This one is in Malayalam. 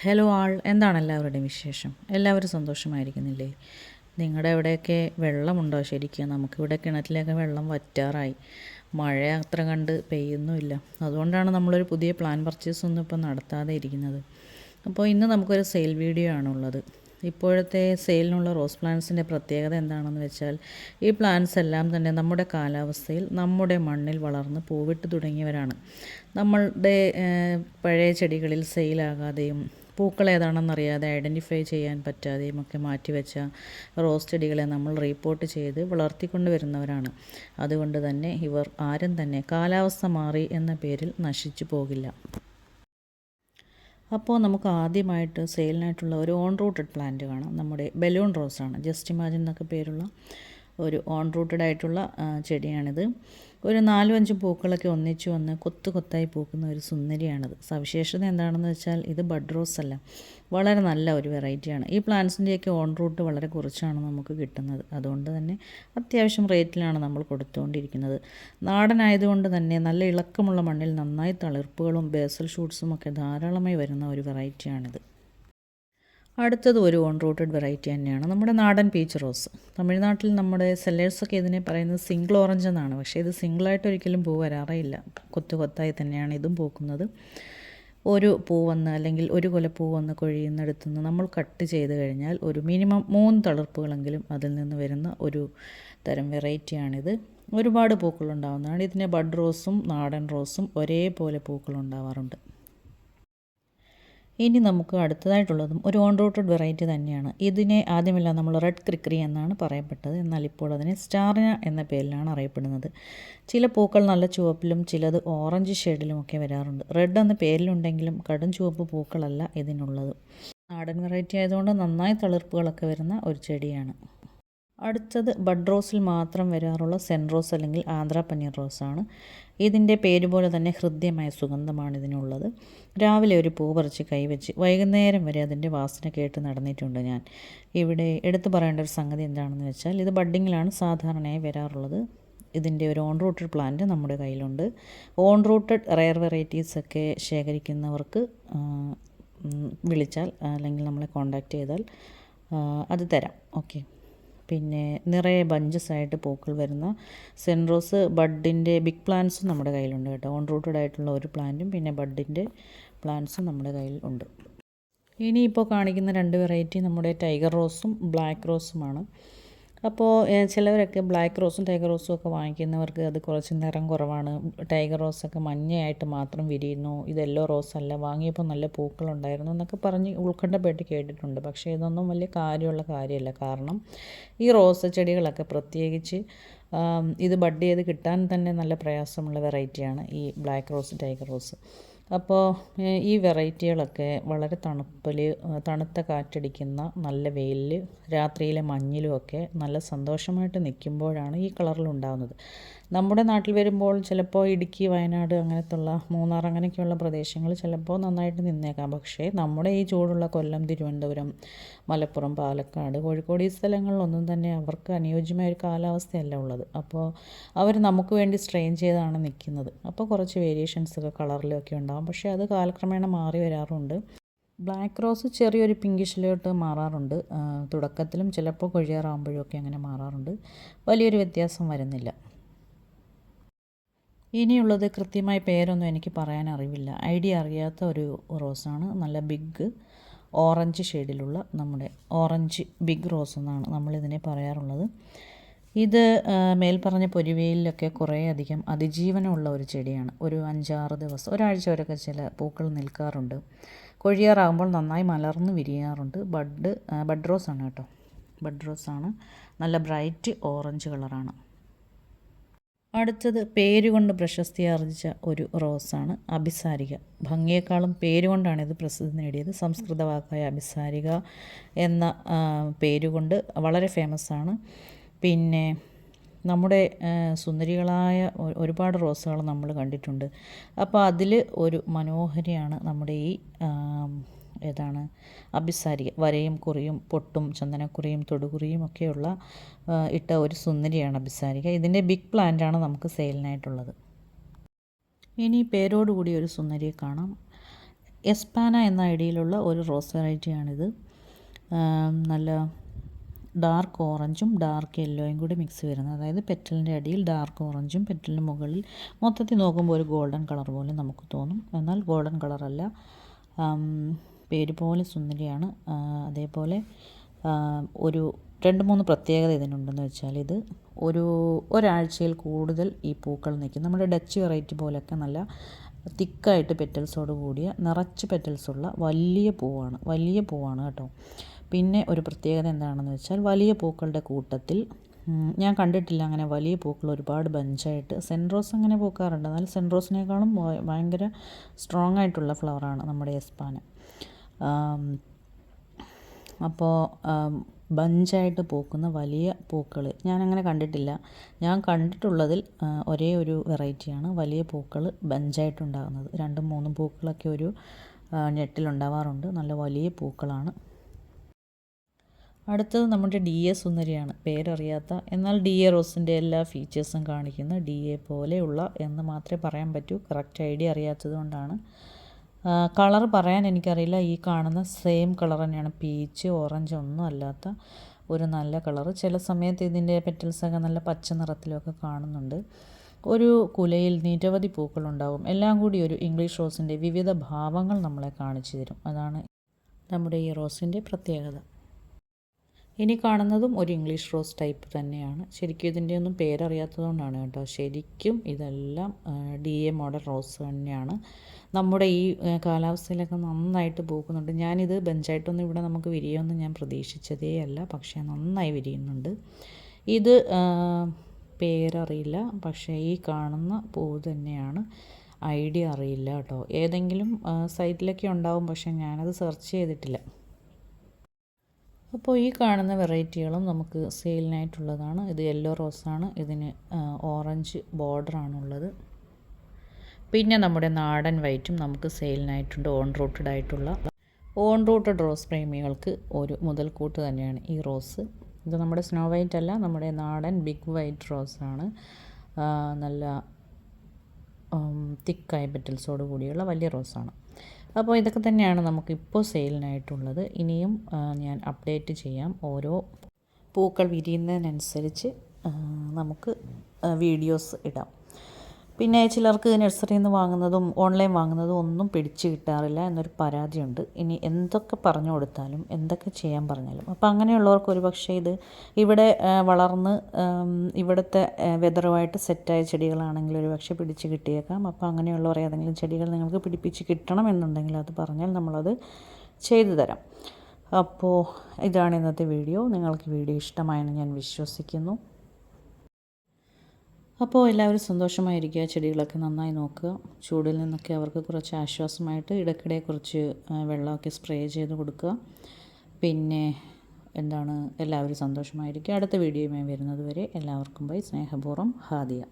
ഹലോ ആൾ എന്താണ് എല്ലാവരുടെയും വിശേഷം? എല്ലാവരും സന്തോഷമായിരിക്കുന്നില്ലേ? നിങ്ങളുടെ എവിടെയൊക്കെ വെള്ളമുണ്ടോ ശരിക്കും? നമുക്കിവിടെ കിണറ്റിലൊക്കെ വെള്ളം വറ്റാറായി. മഴ അത്ര കണ്ട് പെയ്യുന്നുമില്ല. അതുകൊണ്ടാണ് നമ്മളൊരു പുതിയ പ്ലാൻ പർച്ചേസ് ഒന്നും ഇപ്പം നടത്താതെ ഇരിക്കുന്നത്. അപ്പോൾ ഇന്ന് നമുക്കൊരു സെയിൽ വീഡിയോ ആണുള്ളത് ഇപ്പോഴത്തെ സെയിലിനുള്ള റോസ് പ്ലാന്റ്സിന്റെ പ്രത്യേകത എന്താണെന്ന് വെച്ചാൽ ഈ പ്ലാന്റ്സ് എല്ലാം തന്നെ നമ്മുടെ കാലാവസ്ഥയിൽ നമ്മുടെ മണ്ണിൽ വളർന്ന് പൂവിട്ട് തുടങ്ങിയവരാണ്. നമ്മളുടെ പഴയ ചെടികളിൽ സെയിലാകാതെയും പൂക്കൾ ഏതാണെന്നറിയാതെ ഐഡന്റിഫൈ ചെയ്യാൻ പറ്റാതെയും ഒക്കെ മാറ്റിവെച്ച റോസ് ചെടികളെ നമ്മൾ റീപ്പോർട്ട് ചെയ്ത് വളർത്തിക്കൊണ്ട് വരുന്നവരാണ്. അതുകൊണ്ട് തന്നെ ഇവർ ആരും തന്നെ കാലാവസ്ഥ മാറി എന്ന പേരിൽ നശിച്ചു പോകില്ല. അപ്പോൾ നമുക്ക് ആദ്യമായിട്ട് സെയിലിനായിട്ടുള്ള ഒരു ഓൺ റൂട്ടഡ് പ്ലാന്റ് കാണാം. നമ്മുടെ ബലൂൺ റോസാണ് ജസ്റ്റ് ഇമാജിൻ എന്നൊക്കെ പേരുള്ള ഒരു ഓൺ റൂട്ടഡ് ആയിട്ടുള്ള ചെടിയാണിത്. ഒരു നാലും അഞ്ചും പൂക്കളൊക്കെ ഒന്നിച്ചു വന്ന് കൊത്തു കൊത്തായി പൂക്കുന്ന ഒരു സുന്ദരിയാണിത്. സവിശേഷത എന്താണെന്ന് വെച്ചാൽ ഇത് ബഡ് റോസ് അല്ല. വളരെ നല്ല ഒരു വെറൈറ്റിയാണ്. ഈ പ്ലാന്റ്സിന്റെയൊക്കെ ഓൺ റൂട്ട് വളരെ കുറച്ചാണ് നമുക്ക് കിട്ടുന്നത്. അതുകൊണ്ട് തന്നെ അത്യാവശ്യം റേറ്റിലാണ് നമ്മൾ കൊടുത്തുകൊണ്ടിരിക്കുന്നത്. നാടനായതുകൊണ്ട് തന്നെ നല്ല ഇളക്കമുള്ള മണ്ണിൽ നന്നായി തളിർപ്പുകളും ബേസൽ ഷൂട്ട്സും ഒക്കെ ധാരാളമായി വരുന്ന ഒരു വെറൈറ്റിയാണിത്. അടുത്തത് ഒരു ഓൺ റൂട്ടഡ് വെറൈറ്റി തന്നെയാണ്. നമ്മുടെ നാടൻ പീച്ച് റോസ് തമിഴ്നാട്ടിൽ നമ്മുടെ സെല്ലേഴ്സൊക്കെ ഇതിനെ പറയുന്നത് സിംഗിൾ ഓറഞ്ച് എന്നാണ്. പക്ഷേ ഇത് സിംഗിളായിട്ട് ഒരിക്കലും പൂ വരാറേയില്ല. കൊത്തു കൊത്തായി തന്നെയാണ് ഇതും പൂക്കുന്നത്. ഒരു പൂ വന്ന് അല്ലെങ്കിൽ ഒരു കൊല പൂ വന്ന് കൊഴിയുന്നിടത്തു നിന്ന് നമ്മൾ കട്ട് ചെയ്ത് കഴിഞ്ഞാൽ ഒരു മിനിമം മൂന്ന് തളിർപ്പുകളെങ്കിലും അതിൽ നിന്ന് വരുന്ന ഒരു തരം വെറൈറ്റിയാണിത് ഒരുപാട് പൂക്കളുണ്ടാവുന്നതാണ്. ഇതിന് ബഡ് റോസും നാടൻ റോസും ഒരേപോലെ പൂക്കളുണ്ടാവാറുണ്ട്. ഇനി നമുക്ക് അടുത്തതായിട്ടുള്ളതും ഒരു ഓൺ റൂട്ടഡ് വെറൈറ്റി തന്നെയാണ്. ഇതിനെ ആദ്യമെല്ലാം നമ്മൾ റെഡ് ക്രിക്രി എന്നാണ് പറയപ്പെട്ടത്. എന്നാൽ ഇപ്പോൾ അതിനെ സ്റ്റാറിന എന്ന പേരിലാണ് അറിയപ്പെടുന്നത്. ചില പൂക്കൾ നല്ല ചുവപ്പിലും ചിലത് ഓറഞ്ച് ഷെയ്ഡിലും ഒക്കെ വരാറുണ്ട്. റെഡ് എന്ന പേരിലുണ്ടെങ്കിലും കടും ചുവപ്പ് പൂക്കളല്ല ഇതിനുള്ളത്. നാടൻ വെറൈറ്റി ആയതുകൊണ്ട് നന്നായി തളിർപ്പുകളൊക്കെ വരുന്ന ഒരു ചെടിയാണ്. അടുത്തത് ബഡ് റോസിൽ മാത്രം വരാറുള്ള സെൻ റോസ് അല്ലെങ്കിൽ ആന്ധ്ര പനീർ റോസാണ് ഇതിന്റെ പേര് പോലെ തന്നെ ഹൃദ്യമായ സുഗന്ധമാണ് ഇതിനുള്ളത്. രാവിലെ ഒരു പൂ പറിച്ച് കൈവച്ച് വൈകുന്നേരം വരെ അതിന്റെ വാസന കേട്ട് നടന്നിട്ടുണ്ട് ഞാൻ. ഇവിടെ എടുത്തു പറയേണ്ട ഒരു സംഗതി എന്താണെന്ന് വെച്ചാൽ ഇത് ബഡ്ഡിങ്ങിലാണ് സാധാരണയായി വരാറുള്ളത്. ഇതിന്റെ ഒരു ഓൺ റൂട്ടഡ് പ്ലാന്റ് നമ്മുടെ കയ്യിലുണ്ട്. ഓൺ റൂട്ടഡ് റെയർ വെറൈറ്റീസ് ഒക്കെ ശേഖരിക്കുന്നവർക്ക് വിളിച്ചാൽ അല്ലെങ്കിൽ നമ്മളെ കോണ്ടാക്ട് ചെയ്താൽ അത് തരാം. ഓക്കെ. പിന്നെ നിറയെ ബഞ്ചസ് ആയിട്ട് പൂക്കൾ വരുന്ന സെൻറോസ് ബഡിന്റെ ബിഗ് പ്ലാന്റ്സും നമ്മുടെ കയ്യിലുണ്ട് കേട്ടോ. ഓൺ റൂട്ടഡ് ആയിട്ടുള്ള ഒരു പ്ലാന്റും പിന്നെ ബഡിന്റെ പ്ലാന്റ്സും നമ്മുടെ കയ്യിൽ ഉണ്ട്. ഇനിയിപ്പോൾ കാണിക്കുന്ന രണ്ട് വെറൈറ്റി നമ്മുടെ ടൈഗർ റോസും ബ്ലാക്ക് റോസുമാണ് അപ്പോൾ ചിലവരൊക്കെ ബ്ലാക്ക് റോസും ടൈഗർ റോസും ഒക്കെ വാങ്ങിക്കുന്നവർക്ക് അത് കുറച്ച് നിറം കുറവാണ്. ടൈഗർ റോസൊക്കെ മഞ്ഞയായിട്ട് മാത്രം വിരിയുന്നു. ഇത് യെല്ലോ റോസ് അല്ല. വാങ്ങിയപ്പോൾ നല്ല പൂക്കളുണ്ടായിരുന്നു എന്നൊക്കെ പറഞ്ഞ് ഉത്കണ്ഠപ്പെട്ട് കേട്ടിട്ടുണ്ട്. പക്ഷേ ഇതൊന്നും വലിയ കാര്യമുള്ള കാര്യമല്ല. കാരണം ഈ റോസ് ചെടികളൊക്കെ പ്രത്യേകിച്ച് ഇത് ബഡ് ചെയ്ത് കിട്ടാൻ തന്നെ നല്ല പ്രയാസമുള്ള വെറൈറ്റിയാണ് ഈ ബ്ലാക്ക് റോസ് ടൈഗർ റോസ്. അപ്പോൾ ഈ വെറൈറ്റികളൊക്കെ വളരെ തണുപ്പിൽ തണുത്ത കാറ്റടിക്കുന്ന നല്ല വെയിലിൽ രാത്രിയിലെ മഞ്ഞിലും ഒക്കെ നല്ല സന്തോഷമായിട്ട് നിൽക്കുമ്പോഴാണ് ഈ കളറിൽ ഉണ്ടാകുന്നത് നമ്മുടെ നാട്ടിൽ വരുമ്പോൾ ചിലപ്പോൾ ഇടുക്കി വയനാട് അങ്ങനത്തുള്ള മൂന്നാർ അങ്ങനെയൊക്കെയുള്ള പ്രദേശങ്ങൾ ചിലപ്പോൾ നന്നായിട്ട് നിന്നേക്കാം. പക്ഷേ നമ്മുടെ ഈ ചൂടുള്ള കൊല്ലം തിരുവനന്തപുരം മലപ്പുറം പാലക്കാട് കോഴിക്കോട് ഈ സ്ഥലങ്ങളിലൊന്നും തന്നെ അവർക്ക് അനുയോജ്യമായ ഒരു കാലാവസ്ഥയല്ല ഉള്ളത്. അപ്പോൾ അവർ നമുക്ക് വേണ്ടി സ്ട്രെയിൻ ചെയ്താണ് നിൽക്കുന്നത്. അപ്പോൾ കുറച്ച് വേരിയേഷൻസ് ഒക്കെ കളറിലൊക്കെ ഉണ്ടാകും പക്ഷേ അത് കാലക്രമേണ മാറി വരാറുണ്ട്. ബ്ലാക്ക് റോസ് ചെറിയൊരു പിങ്കിഷിലോട്ട് മാറാറുണ്ട്. തുടക്കത്തിലും ചിലപ്പോൾ കൊഴിയാറാകുമ്പോഴും ഒക്കെ അങ്ങനെ മാറാറുണ്ട്. വലിയൊരു വ്യത്യാസം വരുന്നില്ല. ഇനിയുള്ളത് കൃത്യമായ പേരൊന്നും എനിക്ക് പറയാൻ അറിവില്ല. ഐഡിയ അറിയാത്ത ഒരു റോസാണ്. നല്ല ബിഗ് ഓറഞ്ച് ഷെയ്ഡിലുള്ള നമ്മുടെ ഓറഞ്ച് ബിഗ് റോസ് എന്നാണ് നമ്മളിതിനെ പറയാറുള്ളത്. ഇത് മേൽപ്പറഞ്ഞ പൊരുവയിലൊക്കെ കുറേയധികം അതിജീവനമുള്ള ഒരു ചെടിയാണ്. ഒരു അഞ്ചാറ് ദിവസം ഒരാഴ്ച വരെയൊക്കെ ചില പൂക്കൾ നിൽക്കാറുണ്ട്. കൊഴിയാറാകുമ്പോൾ നന്നായി മലർന്ന് വിരിയാറുണ്ട്. ബഡ് ബഡ് റോസ് ആണ് കേട്ടോ. ബഡ് റോസ് ആണ്. നല്ല ബ്രൈറ്റ് ഓറഞ്ച് കളറാണ് അടുത്തത് പേരുകൊണ്ട് പ്രശസ്തി ആർജിച്ച ഒരു റോസാണ് അഭിസാരിക. ഭംഗിയേക്കാളും പേരുകൊണ്ടാണ് ഇത് പ്രസിദ്ധി നേടിയത്. സംസ്കൃത വാക്കായ അഭിസാരിക എന്ന പേരുകൊണ്ട് വളരെ ഫേമസ് ആണ് പിന്നെ നമ്മുടെ സുന്ദരികളായ ഒരുപാട് റോസുകൾ നമ്മൾ കണ്ടിട്ടുണ്ട്. അപ്പോൾ അതിൽ ഒരു മനോഹരിയാണ് നമ്മുടെ ഈ ഏതാണ് അഭിസാരിക വരയും കുറിയും പൊട്ടും ചന്ദനക്കുറിയും തൊടുകുറിയും ഒക്കെയുള്ള ഇട്ട ഒരു സുന്ദരിയാണ് അഭിസാരിക. ഇതിന്റെ ബിഗ് പ്ലാന്റാണ് നമുക്ക് സെയിലിനായിട്ടുള്ളത്. ഇനി പേരോടുകൂടി ഒരു സുന്ദരിയെ കാണാം. എസ്പാന എന്ന ഐഡിയയിലുള്ള ഒരു റോസ് വെറൈറ്റിയാണിത് നല്ല ഡാർക്ക് ഓറഞ്ചും ഡാർക്ക് യെല്ലോയും കൂടി മിക്സ് വരുന്നത്. അതായത് പെറ്റലിന്റെ അടിയിൽ ഡാർക്ക് ഓറഞ്ചും പെറ്റലിന് മുകളിൽ മൊത്തത്തിൽ നോക്കുമ്പോൾ ഒരു ഗോൾഡൻ കളർ പോലെ നമുക്ക് തോന്നും. എന്നാൽ ഗോൾഡൻ കളറല്ല. പേര് പോലെ സുന്ദരിയാണ്. അതേപോലെ ഒരു രണ്ട് മൂന്ന് പ്രത്യേകത ഇതിനുണ്ടെന്ന് വെച്ചാൽ ഇത് ഒരു ഒരാഴ്ചയിൽ കൂടുതൽ ഈ പൂക്കൾ നിൽക്കും. നമ്മുടെ ഡച്ച് വെറൈറ്റി പോലെയൊക്കെ നല്ല തിക്കായിട്ട് പെറ്റൽസോട് കൂടിയ നിറച്ച് പെറ്റൽസുള്ള വലിയ പൂവാണ്. വലിയ പൂവാണ് കേട്ടോ. പിന്നെ ഒരു പ്രത്യേകത എന്താണെന്ന് വെച്ചാൽ വലിയ പൂക്കളുടെ കൂട്ടത്തിൽ ഞാൻ കണ്ടിട്ടില്ല അങ്ങനെ വലിയ പൂക്കൾ ഒരുപാട് ബഞ്ചായിട്ട്. സെൻറോസ് റോസ് അങ്ങനെ പൂക്കാറുണ്ട്. എന്നാൽ സെന്റ് റോസിനേക്കാളും ഭയങ്കര സ്ട്രോങ് ആയിട്ടുള്ള ഫ്ലവറാണ് നമ്മുടെ എസ്പാന അപ്പോൾ ബഞ്ചായിട്ട് പൂക്കുന്ന വലിയ പൂക്കൾ ഞാനങ്ങനെ കണ്ടിട്ടില്ല. ഞാൻ കണ്ടിട്ടുള്ളതിൽ ഒരേ ഒരു വെറൈറ്റിയാണ് വലിയ പൂക്കൾ ബഞ്ചായിട്ടുണ്ടാകുന്നത്. രണ്ടും മൂന്നും പൂക്കളൊക്കെ ഒരു ഞെട്ടിലുണ്ടാവാറുണ്ട്. നല്ല വലിയ പൂക്കളാണ്. അടുത്തത് നമ്മുടെ ഡി എ സുന്ദരിയാണ്. പേരറിയാത്ത എന്നാൽ ഡി എ റോസിന്റെ എല്ലാ ഫീച്ചേഴ്സും കാണിക്കുന്ന ഡി എ പോലെയുള്ള എന്ന് മാത്രമേ പറയാൻ പറ്റൂ. കറക്റ്റ് ഐഡിയ അറിയാത്തത് കൊണ്ടാണ്. കളർ പറയാൻ എനിക്കറിയില്ല. ഈ കാണുന്ന സെയിം കളർ തന്നെയാണ്. പീച്ച് ഓറഞ്ച് ഒന്നും അല്ലാത്ത ഒരു നല്ല കളർ ചില സമയത്ത് ഇതിന്റെ പെറ്റൽസൊക്കെ നല്ല പച്ച നിറത്തിലൊക്കെ കാണുന്നുണ്ട്. ഒരു കുലയിൽ നിരവധി പൂക്കളുണ്ടാവും. എല്ലാം കൂടി ഒരു ഇംഗ്ലീഷ് റോസിന്റെ വിവിധ ഭാവങ്ങൾ നമ്മളെ കാണിച്ചു തരും. അതാണ് നമ്മുടെ ഈ റോസിന്റെ പ്രത്യേകത. ഇനി കാണുന്നതും ഒരു ഇംഗ്ലീഷ് റോസ് ടൈപ്പ് തന്നെയാണ്. ശരിക്കും ഇതിന്റെ ഒന്നും പേരറിയാത്തതുകൊണ്ടാണ് കേട്ടോ. ശരിക്കും ഇതെല്ലാം ഡി എ മോഡൽ റോസ് തന്നെയാണ്. നമ്മുടെ ഈ കാലാവസ്ഥയിലൊക്കെ നന്നായിട്ട് പൂക്കുന്നുണ്ട്. ഞാനിത് ബെഞ്ചായിട്ടൊന്നും ഇവിടെ നമുക്ക് വിരിയുമെന്ന് ഞാൻ പ്രതീക്ഷിച്ചതേ അല്ല. പക്ഷേ നന്നായി വിരിയുന്നുണ്ട്. ഇത് പേരറിയില്ല. പക്ഷേ ഈ കാണുന്ന പൂ തന്നെയാണ്. ഐഡിയ അറിയില്ല കേട്ടോ. ഏതെങ്കിലും സൈറ്റിലൊക്കെ ഉണ്ടാവും. പക്ഷേ ഞാനത് സെർച്ച് ചെയ്തിട്ടില്ല. അപ്പോൾ ഈ കാണുന്ന വെറൈറ്റികളും നമുക്ക് സെയിലിനായിട്ടുള്ളതാണ്. ഇത് യെല്ലോ റോസാണ്. ഇതിന് ഓറഞ്ച് ബോർഡറാണുള്ളത്. പിന്നെ നമ്മുടെ നാടൻ വൈറ്റും നമുക്ക് സെയിലിനായിട്ടുണ്ട് ഓൺ റൂട്ടഡ് ആയിട്ടുള്ള. ഓൺ റൂട്ടഡ് റോസ് പ്രേമികൾക്ക് ഒരു മുതൽക്കൂട്ട് തന്നെയാണ് ഈ റോസ് ഇത് നമ്മുടെ സ്നോ വൈറ്റ് അല്ല നമ്മുടെ നാടൻ ബിഗ് വൈറ്റ് റോസാണ് നല്ല തിക്കായ പെറ്റൽസോട് കൂടിയുള്ള വലിയ റോസാണ് അപ്പോൾ ഇതൊക്കെ തന്നെയാണ് നമുക്കിപ്പോൾ സെയിലിനായിട്ടുള്ളത്. ഇനിയും ഞാൻ അപ്ഡേറ്റ് ചെയ്യാം ഓരോ പൂക്കൾ വിരിയുന്നതിനനുസരിച്ച് നമുക്ക് വീഡിയോസ് ഇടാം. പിന്നെ ചിലർക്ക് നഴ്സറിയിൽ നിന്ന് വാങ്ങുന്നതും ഓൺലൈൻ വാങ്ങുന്നതും ഒന്നും പിടിച്ച് കിട്ടാറില്ല എന്നൊരു പരാതിയുണ്ട്. ഇനി എന്തൊക്കെ പറഞ്ഞു കൊടുത്താലും എന്തൊക്കെ ചെയ്യാൻ പറഞ്ഞാലും. അപ്പോൾ അങ്ങനെയുള്ളവർക്ക് ഒരു പക്ഷേ ഇത് ഇവിടെ വളർന്ന് ഇവിടുത്തെ വെതറുമായിട്ട് സെറ്റായ ചെടികളാണെങ്കിൽ ഒരു പക്ഷേ പിടിച്ച് കിട്ടിയേക്കാം. അപ്പോൾ അങ്ങനെയുള്ളവർ ഏതെങ്കിലും ചെടികൾ നിങ്ങൾക്ക് പിടിപ്പിച്ച് കിട്ടണം എന്നുണ്ടെങ്കിൽ അത് പറഞ്ഞാൽ നമ്മളത് ചെയ്തു തരാം. അപ്പോൾ ഇതാണ് ഇന്നത്തെ വീഡിയോ. നിങ്ങൾക്ക് വീഡിയോ ഇഷ്ടമായെന്ന് ഞാൻ വിശ്വസിക്കുന്നു. അപ്പോൾ എല്ലാവരും സന്തോഷമായിരിക്കുക. ചെടികളൊക്കെ നന്നായി നോക്കുക. ചൂടിൽ നിന്നൊക്കെ അവർക്ക് കുറച്ച് ആശ്വാസമായിട്ട് ഇടയ്ക്കിടെ കുറച്ച് വെള്ളമൊക്കെ സ്പ്രേ ചെയ്ത് കൊടുക്കുക. പിന്നെ എന്താണ്? എല്ലാവരും സന്തോഷമായിരിക്കുക. അടുത്ത വീഡിയോയുമായി വരുന്നത് വരെ എല്ലാവർക്കും ബൈ. സ്നേഹപൂർവം ഹാദിയ.